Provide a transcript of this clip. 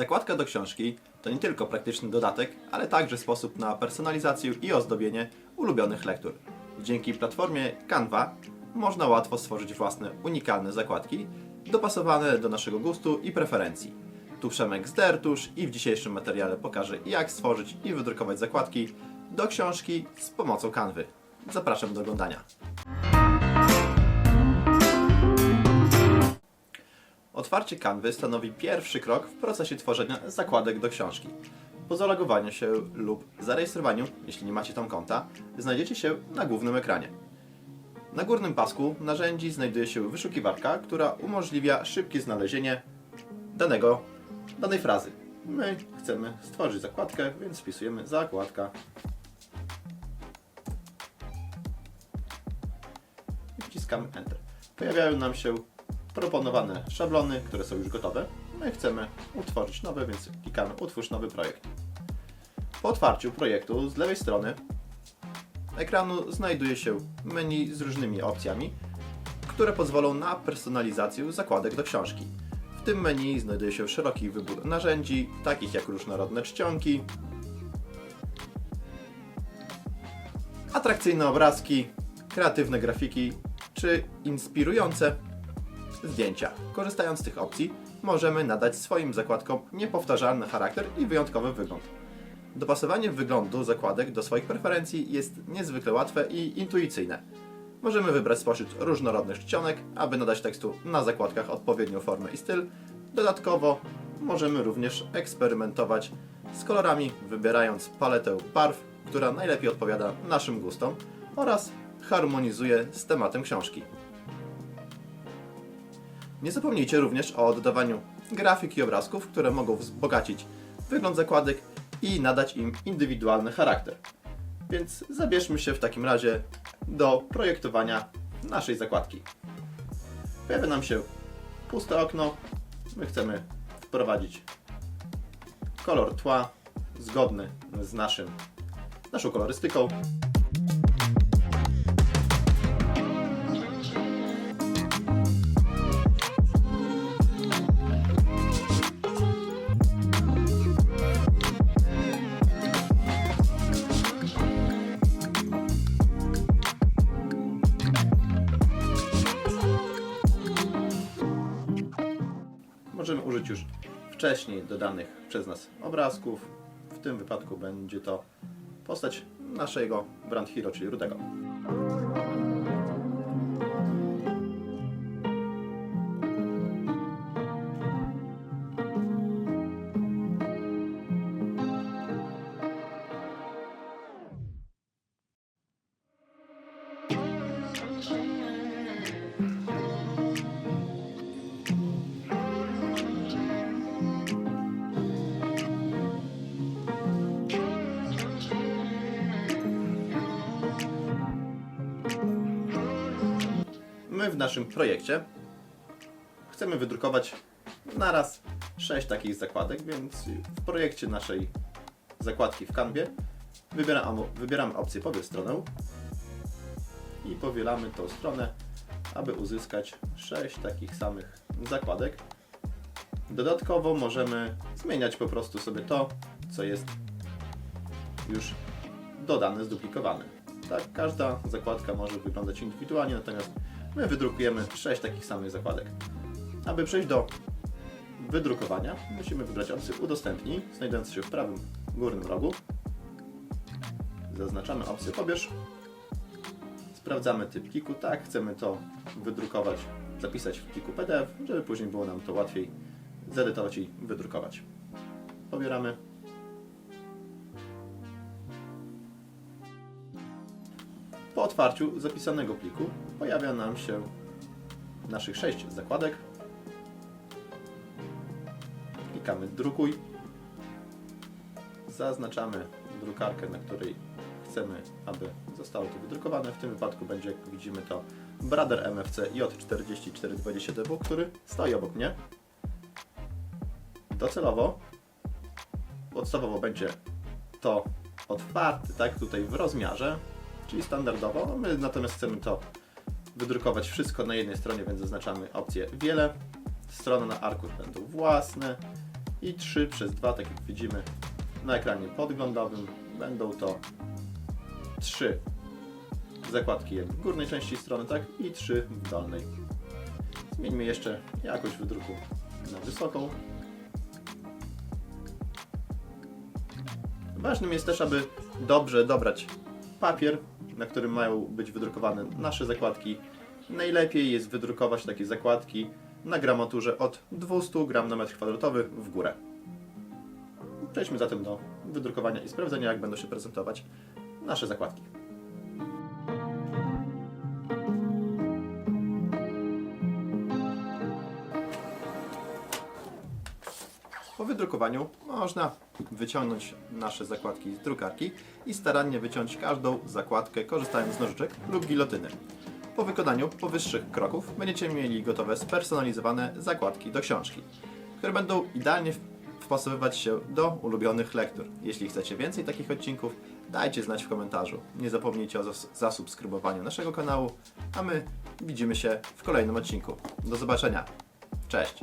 Zakładka do książki to nie tylko praktyczny dodatek, ale także sposób na personalizację i ozdobienie ulubionych lektur. Dzięki platformie Canva można łatwo stworzyć własne unikalne zakładki, dopasowane do naszego gustu i preferencji. Tu Przemek z Dertusz i w dzisiejszym materiale pokażę jak stworzyć i wydrukować zakładki do książki z pomocą Canvy. Zapraszam do oglądania. Otwarcie Canvy stanowi pierwszy krok w procesie tworzenia zakładek do książki. Po zalogowaniu się lub zarejestrowaniu, jeśli nie macie tam konta, znajdziecie się na głównym ekranie. Na górnym pasku narzędzi znajduje się wyszukiwarka, która umożliwia szybkie znalezienie danego, danej frazy. My chcemy stworzyć zakładkę, więc wpisujemy zakładka. Wciskamy Enter. Pojawiają nam się proponowane szablony, które są już gotowe. My chcemy utworzyć nowe, więc klikamy Utwórz nowy projekt. Po otwarciu projektu z lewej strony ekranu znajduje się menu z różnymi opcjami, które pozwolą na personalizację zakładek do książki. W tym menu znajduje się szeroki wybór narzędzi, takich jak różnorodne czcionki, atrakcyjne obrazki, kreatywne grafiki czy inspirujące zdjęcia. Korzystając z tych opcji, możemy nadać swoim zakładkom niepowtarzalny charakter i wyjątkowy wygląd. Dopasowanie wyglądu zakładek do swoich preferencji jest niezwykle łatwe i intuicyjne. Możemy wybrać spośród różnorodnych czcionek, aby nadać tekstu na zakładkach odpowiednią formę i styl. Dodatkowo możemy również eksperymentować z kolorami, wybierając paletę barw, która najlepiej odpowiada naszym gustom oraz harmonizuje z tematem książki. Nie zapomnijcie również o dodawaniu grafik i obrazków, które mogą wzbogacić wygląd zakładek i nadać im indywidualny charakter. Więc zabierzmy się w takim razie do projektowania naszej zakładki. Pojawia nam się puste okno. My chcemy wprowadzić kolor tła zgodny z naszym, naszą kolorystyką. Możemy użyć już wcześniej dodanych przez nas obrazków. W tym wypadku będzie to postać naszego Brand Hero, czyli Rudego. My w naszym projekcie chcemy wydrukować naraz 6 takich zakładek, więc w projekcie naszej zakładki w kanwie wybieramy, opcję pobierz stronę i powielamy tą stronę, aby uzyskać 6 takich samych zakładek. Dodatkowo możemy zmieniać po prostu sobie to, co jest już dodane, zduplikowane. Tak, każda zakładka może wyglądać indywidualnie, natomiast my wydrukujemy 6 takich samych zakładek. Aby przejść do wydrukowania, musimy wybrać opcję udostępnij, znajdującą się w prawym górnym rogu. Zaznaczamy opcję pobierz. Sprawdzamy typ pliku. Tak, chcemy to wydrukować, zapisać w pliku PDF, żeby później było nam to łatwiej zedytować i wydrukować. Pobieramy. Otwarciu zapisanego pliku pojawia nam się naszych 6 zakładek. Klikamy drukuj. Zaznaczamy drukarkę, na której chcemy, aby zostało to wydrukowane. W tym wypadku będzie, jak widzimy, to Brother MFC J4420DW, który stoi obok mnie. Docelowo, podstawowo będzie to otwarty, tak, tutaj w rozmiarze, czyli standardowo. My natomiast chcemy to wydrukować wszystko na jednej stronie, więc zaznaczamy opcję wiele. Strony na arkusz będą własne i 3 przez 2, tak jak widzimy na ekranie podglądowym. Będą to 3 zakładki w górnej części strony, tak? I 3 w dolnej. Zmieńmy jeszcze jakość wydruku na wysoką. Ważnym jest też, aby dobrze dobrać papier, na którym mają być wydrukowane nasze zakładki. Najlepiej jest wydrukować takie zakładki na gramaturze od 200 gram na metr kwadratowy w górę. Przejdźmy zatem do wydrukowania i sprawdzenia, jak będą się prezentować nasze zakładki. Po wydrukowaniu można wyciągnąć nasze zakładki z drukarki i starannie wyciąć każdą zakładkę korzystając z nożyczek lub gilotyny. Po wykonaniu powyższych kroków będziecie mieli gotowe spersonalizowane zakładki do książki, które będą idealnie wpasowywać się do ulubionych lektur. Jeśli chcecie więcej takich odcinków, dajcie znać w komentarzu. Nie zapomnijcie o zas- zasubskrybowaniu naszego kanału, a my widzimy się w kolejnym odcinku. Do zobaczenia. Cześć!